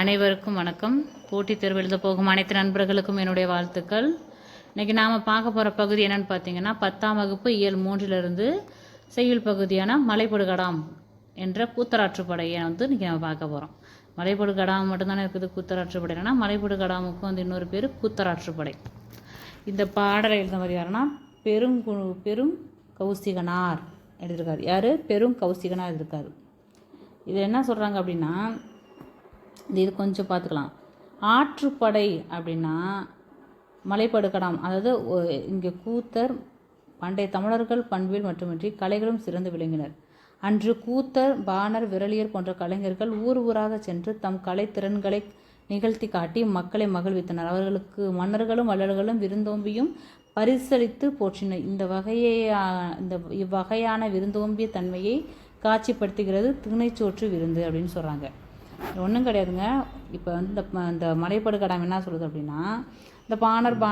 அனைவருக்கும் வணக்கம். போட்டித் தேர்வு எழுத போகும் அனைத்து நண்பர்களுக்கும் என்னுடைய வாழ்த்துக்கள். இன்றைக்கி நாம் பார்க்க போகிற பகுதி என்னென்னு பார்த்தீங்கன்னா பத்தாம் வகுப்பு இயல் மூன்றிலிருந்து செய்யுள் பகுதியான மலைப்படுகடாம் என்ற கூத்தராற்றுப்படையை வந்து இன்றைக்கி நம்ம பார்க்க போகிறோம் மலைப்படுகடாம் மட்டும்தானே இருக்குது கூத்தராற்றுப்படைனா மலைப்பொடு கடாமுக்கும் வந்து இன்னொரு பேர் கூத்தராற்றுப்படை இந்த பாடலை எழுத மாதிரி யாருன்னா பெரும் பெரும் கௌசிகனார் எழுதியிருக்காரு. யார்? பெரும் கௌசிகனார் எழுதியிருக்காரு. இது என்ன சொல்கிறாங்க அப்படின்னா இந்த இது கொஞ்சம் பார்த்துக்கலாம். ஆற்றுப்படை அப்படின்னா மலைப்படுகடாம் அதாவது இங்கே கூத்தர் பண்டைய தமிழர்கள் பண்பில் மட்டுமின்றி கலைகளும் சிறந்து விளங்கினர். அன்று கூத்தர் பாணர் விரலியர் போன்ற கலைஞர்கள் ஊர் ஊராக சென்று தம் கலைத்திறன்களை நிகழ்த்தி காட்டி மக்களை மகிழ்வித்தனர். அவர்களுக்கு மன்னர்களும் வள்ளல்களும் விருந்தோம்பியும் பரிசளித்து போற்றினர் இந்த வகையை இந்த இவ்வகையான விருந்தோம்பிய தன்மையை காட்சிப்படுத்துகிறது திணைச்சோற்று விருந்து அப்படின்னு சொல்கிறாங்க ஒன்றும் கிடையாதுங்க. இப்போ வந்து இந்த ம- இந்த மலைப்பாடு என்ன சொல்லுது அப்படின்னா இந்த பாணர் பா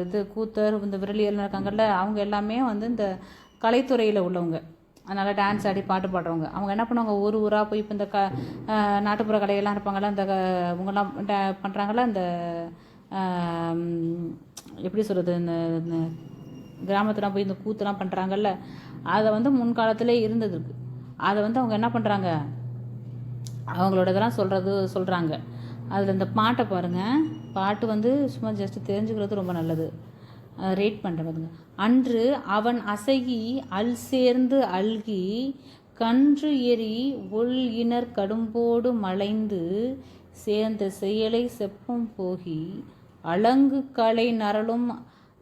இது கூத்தர் இந்த விரலியல் இருக்காங்கல்ல அவங்க எல்லாமே வந்து இந்த கலைத்துறையில் உள்ளவங்க. அதனால் டான்ஸ் ஆடி பாட்டு பாடுறவங்க. அவங்க என்ன பண்ணுவாங்க? ஊர் ஊராக போய் இப்போ இந்த க நாட்டுப்புற கலையெல்லாம் இருப்பாங்கல்ல இந்த க- இவங்கெல்லாம் பண்ணுறாங்கள பண்ணுறாங்கல்ல இந்த எப்படி சொல்கிறது இந்த இந்த கிராமத்தில் போய் இந்த கூத்துலாம் பண்ணுறாங்கல்ல அதை வந்து முன்காலத்திலே இருந்ததுக்கு அதை வந்து அவங்க என்ன பண்ணுறாங்க அவங்களோட இதெல்லாம் சொல்கிறது சொல்கிறாங்க அதில் இந்த பாட்டை பாருங்கள் பாட்டு வந்து சும்மா ஜஸ்ட் தெரிஞ்சுக்கிறது ரொம்ப நல்லது. ரேட் பண்ணுற பாருங்க அன்று அவன் அசகி அல் சேர்ந்து அல்கி கன்று எரி உள் இனர் கடும்போடு மலைந்து சேர்ந்த செயலை செப்பம் போகி அலங்கு கலை நரலும்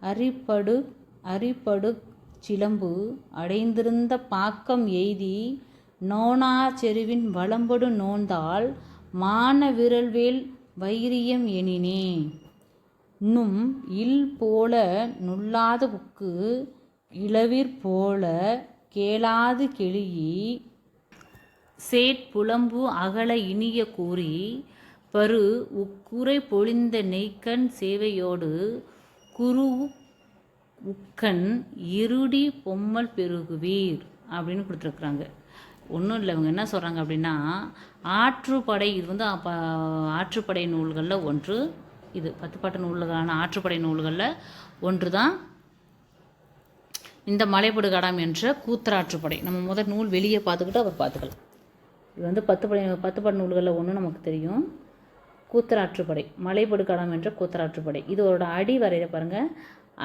அரிப்படு அரிப்படு சிலம்பு அடைந்திருந்த பாக்கம் எய்தி நோனா செருவின் வளம்படு நோந்தால் மான விரல்வேல் வைரியம் எனினே. நும் இல் போல நுல்லாத புக்கு இளவிற் போல கேளாது கெளியி. சேட்புலம்பு அகல இனிய கூறி பரு உக்குறை பொழிந்த நெய்க்கண் சேவையோடு குரு உக்கண் இருடி பொம்மல் பெருகுவீர் அப்படின்னு கொடுத்துருக்குறாங்க. ஒன்றும் இல்லை. இவங்க என்ன சொல்கிறாங்க அப்படின்னா ஆற்றுப்படை இது வந்து அப்போ ஆற்றுப்படை நூல்களில் ஒன்று. இது பத்துப்பாட்டு நூல்களான ஆற்றுப்படை நூல்களில் ஒன்று தான் இந்த மலைப்படு கடாம் என்ற கூத்தராற்றுப்படை. நம்ம முதல் நூல் வெளியே பார்த்துக்கிட்டு அப்புறம் பார்த்துக்கலாம். இது வந்து பத்து படை பத்துப்பாட்டு நூல்களில் ஒன்று நமக்கு தெரியும். கூத்தராற்றுப்படை மலைப்படு கடாம் என்ற கூத்தராற்றுப்படை. இதோட அடி வரையில பாருங்கள்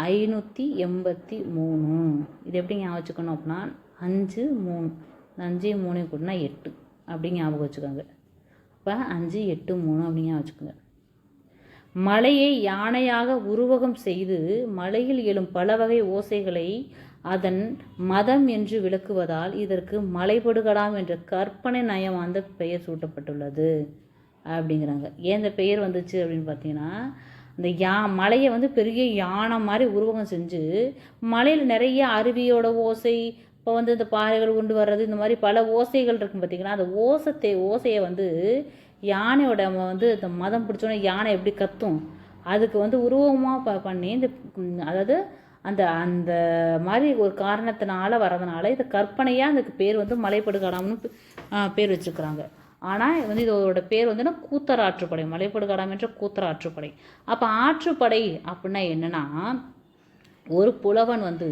ஐநூற்றி எண்பத்தி மூணு. இது எப்படி ஞாபகம் வச்சுக்கணும் அப்படின்னா அஞ்சு மூணு. அஞ்சு மூணு கூட்டினா எட்டு. அப்படி ஞாபகம் வச்சுக்கோங்க. இப்போ அஞ்சு எட்டு மூணு அப்படி ஞாபகம் வச்சுக்கோங்க. மலையை யானையாக உருவகம் செய்து மலையில் எழும் பல வகை ஓசைகளை அதன் மதம் என்று விளக்குவதால் இதற்கு மலைபடுகடாம் என்ற கற்பனை நயம் அந்த பெயர் சூட்டப்பட்டுள்ளது அப்படிங்கிறாங்க. ஏன் இந்த பெயர் வந்துச்சு அப்படின்னு பார்த்தீங்கன்னா இந்த யா மலையை வந்து பெரிய யானை மாதிரி உருவகம் செஞ்சு மலையில் நிறைய அருவியோட ஓசை இப்போ வந்து இந்த பாறைகள் உண்டு வர்றது இந்த மாதிரி பல ஓசைகள் இருக்கும் பார்த்திங்கன்னா அந்த ஓசத்தை ஓசையை வந்து யானையோட வந்து இந்த மதம் பிடிச்சோன்னே யானை எப்படி கத்தும்? அதுக்கு வந்து உருவமாக ப பண்ணி இந்த அதாவது அந்த அந்த மாதிரி ஒரு காரணத்தினால வரதுனால இது கற்பனையாக அதுக்கு பேர் வந்து மலைப்படுகாடாம்னு பேர் வச்சுருக்குறாங்க. ஆனால் வந்து இதோட பேர் வந்து என்ன? கூத்தர் ஆற்றுப்படை மலைப்படுகாடாம் என்ற கூத்தர் ஆற்றுப்படை அப்போ ஆற்றுப்படை அப்படின்னா என்னென்னா ஒரு புலவன் வந்து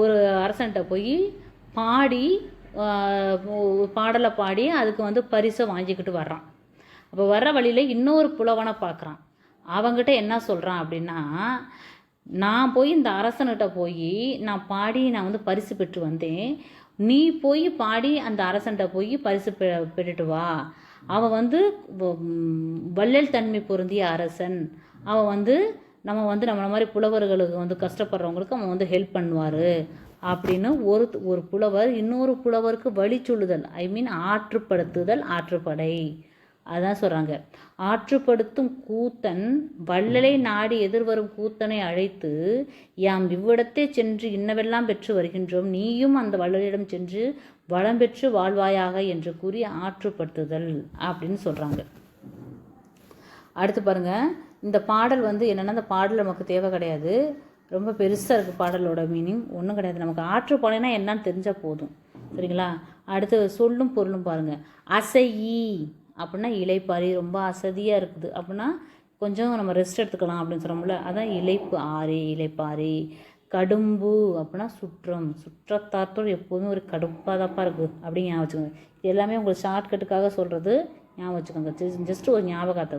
ஒரு அரசன்கிட்ட போய் பாடி பாடலை பாடி அதுக்கு வந்து பரிசை வாங்கிக்கிட்டு வர்றான். அப்போ வர்ற வழியில் இன்னொரு புலவனை பார்க்குறான் அவங்ககிட்ட என்ன சொல்கிறான் அப்படின்னா நான் போய் இந்த அரசன்கிட்ட போய் நான் பாடி நான் வந்து பரிசு பெற்று வந்தேன். நீ போய் பாடி அந்த அரசன்கிட்ட போய் பரிசு பெ பெற்றுட்டு வா. அவன் வந்து வள்ளல் தன்மை பொருந்திய அரசன். அவன் வந்து நம்ம வந்து நம்மள மாதிரி புலவர்களுக்கு வந்து கஷ்டப்படுறவங்களுக்கு அவன் வந்து ஹெல்ப் பண்ணுவார். அப்படின்னு ஒரு ஒரு புலவர் இன்னொரு புலவருக்கு வழி சொல்லுதல். ஐ மீன் ஆற்றுப்படுத்துதல் ஆற்றுப்படை. அதான் சொல்கிறாங்க ஆற்றுப்படுத்தும் கூத்தன் வள்ளலை நாடி எதிர்வரும் கூத்தனை அழைத்து யாம் இவ்விடத்தே சென்று இன்னவெல்லாம் பெற்று வருகின்றோம். நீயும் அந்த வள்ளலிடம் சென்று வளம் பெற்று வாழ்வாயாக என்று கூறி ஆற்றுப்படுத்துதல் அப்படின்னு சொல்கிறாங்க அடுத்து பாருங்க. இந்த பாடல் வந்து என்னென்னா அந்த பாடல் நமக்கு தேவை கிடையாது. ரொம்ப பெருசாக இருக்குது பாடலோட மீனிங் ஒன்றும் கிடையாது. நமக்கு ஆற்றுப்பாடைனா என்னன்னு தெரிஞ்சால் போதும். சரிங்களா? அடுத்து சொல்லும் பொருளும் பாருங்கள் அசையி அப்படின்னா இலைப்பாரி. ரொம்ப அசதியாக இருக்குது. அப்படின்னா கொஞ்சம் நம்ம ரெஸ்ட் எடுத்துக்கலாம் அப்படின்னு சொல்கிறோம்ல அதான் இலைப்பு ஆறு இலைப்பாரி. கடும்பு அப்படின்னா சுற்றம். சுற்றத்தார்த்தோடு எப்போதுமே ஒரு கடுப்பாக தான்ப்பா இருக்குது அப்படின்னு வச்சுக்கோங்க. எல்லாமே உங்களுக்கு ஷார்ட்கட்டுக்காக சொல்கிறது ஞாபகம் வச்சுக்கோங்க. ஜஸ்ட் ஒரு ஞாபகத்தை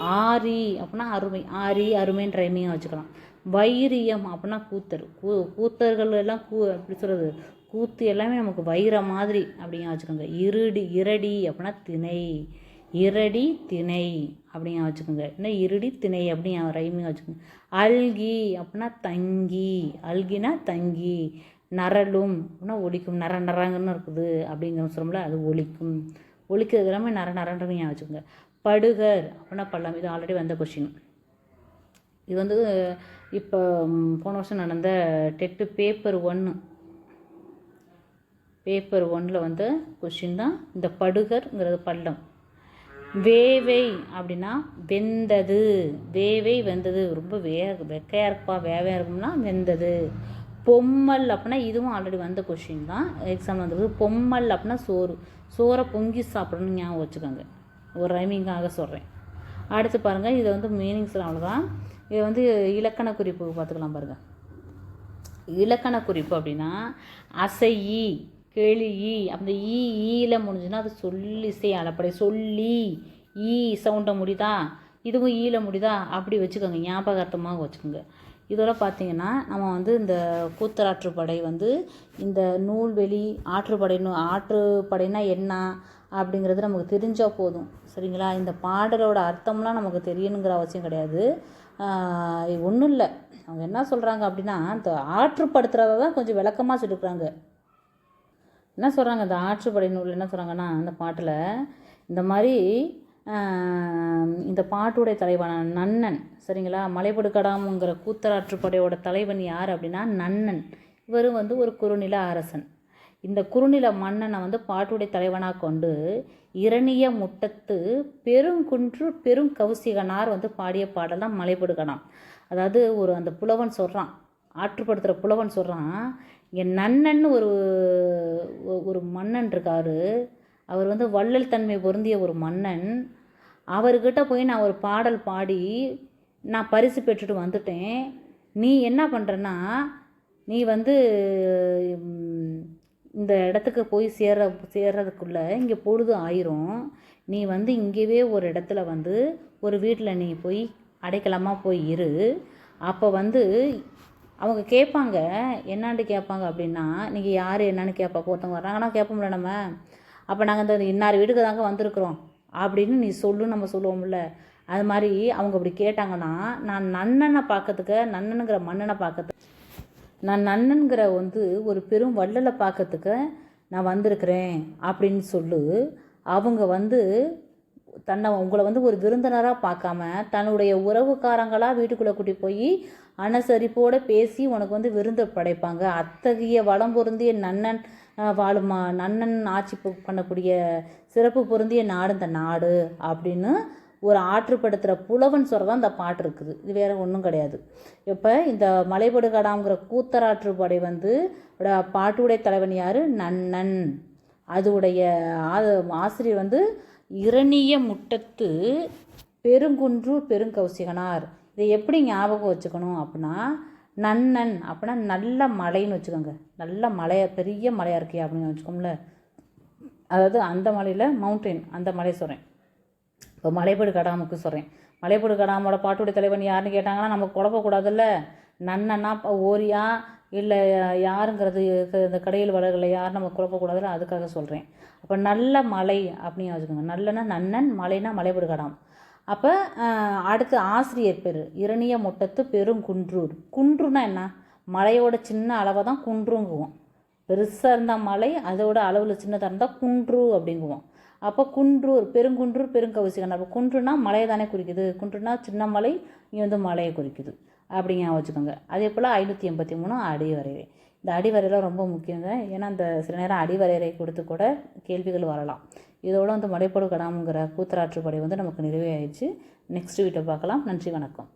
ஆரி அப்படின்னா அருமை. ஆரி அருமைன்ற ரைமிங்காக வச்சுக்கலாம். வைரியம் அப்படின்னா கூத்தர். கூ கூத்தர்கள் எல்லாம் கூ எப்படி சொல்கிறது கூத்து எல்லாமே நமக்கு வைர மாதிரி அப்படிங்க வச்சுக்கோங்க. இருடி இரடி அப்படின்னா திணை. இரடி திணை அப்படிங்க வச்சுக்கோங்க. என்ன? இருடி திணை அப்படின்னு ரைமிங் வச்சுக்கோங்க. அல்கி அப்படின்னா தங்கி. அல்கினா தங்கி. நரலும் அப்படின்னா ஒலிக்கும். நர நரங்கன்னு இருக்குது. அப்படிங்கிற சொல்லும்ல அது ஒழிக்கும் ஒழிக்கிறது எல்லாமே நர நரன்றது ஞாபகம் வச்சுக்கோங்க. படுகர் அப்படின்னா பள்ளம். இது ஆல்ரெடி வந்த கொஷின் இது வந்து இப்போ போன வருஷம் நடந்த டெட்டு பேப்பர் ஒன்று பேப்பர் ஒன்றில் வந்து கொஷின் தான் இந்த படுகர்ங்கிறது பள்ளம். வேவை அப்படின்னா வெந்தது. வேவை வெந்தது. ரொம்ப வே வெக்கையாக இருக்குப்பா. வேவையாக இருக்கும்னா வெந்தது. பொம்மல் அப்படின்னா இதுவும் ஆல்ரெடி வந்த கொஷின் தான். எக்ஸாம் வந்தது பொம்மல் அப்படின்னா சோறு. சோறை பொங்கி சாப்பிடணும்னு ஞாபகம் வச்சுக்கோங்க. ஒரு ரைமிங்காக சொல்கிறேன் அடுத்து பாருங்கள் இதை வந்து மீனிங்ஸ் அவ்வளோதான் இதை வந்து இலக்கண குறிப்பு பார்த்துக்கலாம் பாருங்கள் இலக்கண குறிப்பு அப்படின்னா அசையி ஈ அந்த ஈ. ஈல முடிஞ்சுன்னா அது சொல்லிசை அளப்படை சொல்லி ஈ சவுண்டை முடிதா இதுவும் ஈல முடிதா அப்படி வச்சுக்கோங்க. ஞாபகார்த்தமாக வச்சுக்கோங்க. இதெல்லாம் பார்த்தீங்கன்னா நம்ம வந்து இந்த கூத்தராற்றுப்படை வந்து இந்த நூல்வெளி ஆற்றுப்படை நூ- ஆற்றுப்படைனா என்ன அப்படிங்கிறது நமக்கு தெரிஞ்சால் போதும். சரிங்களா? இந்த பாடலோட அர்த்தம்லாம் நமக்கு தெரியணுங்கிற அவசியம் கிடையாது. ஒன்றும் இல்லை. அவங்க என்ன சொல்கிறாங்க அப்படின்னா இந்த ஆற்றுப்படுத்துகிறத தான் கொஞ்சம் விளக்கமாக சொல்லியிருக்கிறாங்க என்ன சொல்கிறாங்க இந்த ஆற்றுப்படை நூல்? என்ன சொல்கிறாங்கன்னா அந்த பாட்டில் இந்த மாதிரி இந்த பாட்டுடைய தலைவனான நன்னன். சரிங்களா? மலைபடுகடாமுங்கிற கூத்தராற்றுப்படையோட தலைவன் யார் அப்படின்னா நன்னன். இவர் வந்து ஒரு குறுநில அரசன். இந்த குறுநில மன்னனை வந்து பாட்டுடைய தலைவனாக கொண்டு இரணிய முட்டத்து பெருங்குன்று பெரும் கௌசிகனார் வந்து பாடிய பாடல் தான் மலைபடுகடாம் அதாவது ஒரு அந்த புலவன் சொல்கிறான் ஆற்றுப்படுத்துகிற புலவன் சொல்கிறான் இங்கே நன்னன் ஒரு ஒரு மன்னன் இருக்காரு. அவர் வந்து வள்ளல் தன்மை பொருந்திய ஒரு மன்னன். அவர்கிட்ட போய் நான் ஒரு பாடல் பாடி நான் பரிசு பெற்றுட்டு வந்துட்டேன். நீ என்ன பண்ணுறன்னா நீ வந்து இந்த இடத்துக்கு போய் சேர சேர்றதுக்குள்ளே இங்கே பொழுது ஆயிரும். நீ வந்து இங்கேயே ஒரு இடத்துல வந்து ஒரு வீட்டில் நீ போய் அடைக்கலமாக போய் இரு. அப்போ வந்து அவங்க கேட்பாங்க என்னான்னு கேட்பாங்க? அப்படின்னா நீங்கள் யார்? என்னன்னு கேட்பாங்க. ஒருத்தவங்க வர்றாங்கன்னா கேட்போம்ல நம்ம. அப்போ நாங்கள் இந்த இன்னார் வீட்டுக்கு தாங்க வந்திருக்கிறோம். அப்படின்னு நீ சொல்லு நம்ம சொல்லுவோம்ல. அது மாதிரி அவங்க அப்படி கேட்டாங்கன்னா நான் நன்னனை பார்க்கறதுக்கு நன்னனுங்கிற மன்னனை பார்க்கறதுக்கு நான் நன்னன்கிற வந்து ஒரு பெரும் வள்ளலை பார்க்கறதுக்கு நான் வந்திருக்கிறேன் அப்படின்னு சொல்லு. அவங்க வந்து தன்னை உங்களை வந்து ஒரு விருந்தினராக பார்க்காம தன்னுடைய உறவுக்காரங்களாக வீட்டுக்குள்ளே கூட்டி போய் அனுசரிப்போடு பேசி உனக்கு வந்து விருந்து படைப்பாங்க. அத்தகைய வளம் பொருந்திய நன்னன் வாழும்? நன்னன் ஆட்சி பண்ணக்கூடிய சிறப்பு பொருந்திய நாடு இந்த நாடு அப்படின்னு ஒரு ஆற்றுப்படுத்துகிற புலவன் சொல்கிறதான் இந்த பாட்டு இருக்குது. இது வேறு ஒன்றும் கிடையாது. இப்போ இந்த மலைபடுகடாங்கிற கூத்தராற்றுப்படை வந்து பாட்டுடைய தலைவன் யார்? நன்னன். அதுடைய ஆசிரியர் வந்து இரணிய முட்டத்து பெருங்குன்று பெருங்கௌசிகனார். இதை எப்படி ஞாபகம் வச்சுக்கணும் அப்படின்னா நன்னன் அப்படின்னா நல்ல மலைன்னு வச்சுக்கோங்க. நல்ல மலையை பெரிய மலையாக இருக்கே அப்படின்னு வச்சுக்கோங்கள அதாவது அந்த மலையில் மவுண்டெயின் அந்த மலை சொல்கிறேன் இப்போ மலைப்படு கடாமுக்கு சொல்கிறேன் மலைப்படு கடாமோட பாட்டுடைய தலைவன் யாருன்னு கேட்டாங்கன்னா நம்ம குழப்பக்கூடாதுல்ல. நன்னன்னா இப்போ ஓரியா இல்லை யாருங்கிறது இந்த கடையில் வளர்களை யார் நம்ம குழப்பக்கூடாதுல்ல அதுக்காக சொல்கிறேன் அப்போ நல்ல மலை அப்படின்னு வச்சுக்கோங்க. நல்லன்னா நன்னன் மலைனா மலைப்பீடு கடாம் அப்போ அடுத்து ஆசிரியர் பேர். இரணிய முட்டத்து பெருங்குன்றூர் குன்றுனா என்ன? மலையோட சின்ன அளவை தான் குன்றுங்குவோம். பெருசாக இருந்தால் மலை அதோட அளவில் சின்னதாக இருந்தால் குன்று அப்படிங்குவோம். அப்போ குன்றூர் பெருங்குன்றூர் பெருங்கவுசிகன். அப்போ குன்றுனா மலையை தானே குறிக்குது? குன்றுனா சின்ன மலை இங்கே வந்து மலையை குறிக்குது. அப்படிங்க வச்சுக்கோங்க. அதே போல் ஐநூற்றி எண்பத்தி மூணு அடிவரையறை. இந்த அடிவரையெல்லாம் ரொம்ப முக்கியங்க. ஏன்னா அந்த சில நேரம் அடிவரையறை கொடுத்து கூட கேள்விகள் வரலாம். இதோடு வந்து மலைப்படு கடாமுங்கிற கூத்தராற்றுப்படை வந்து நமக்கு நிறைவே ஆயிடுச்சு நெக்ஸ்ட் வீட்டை பார்க்கலாம். நன்றி வணக்கம்.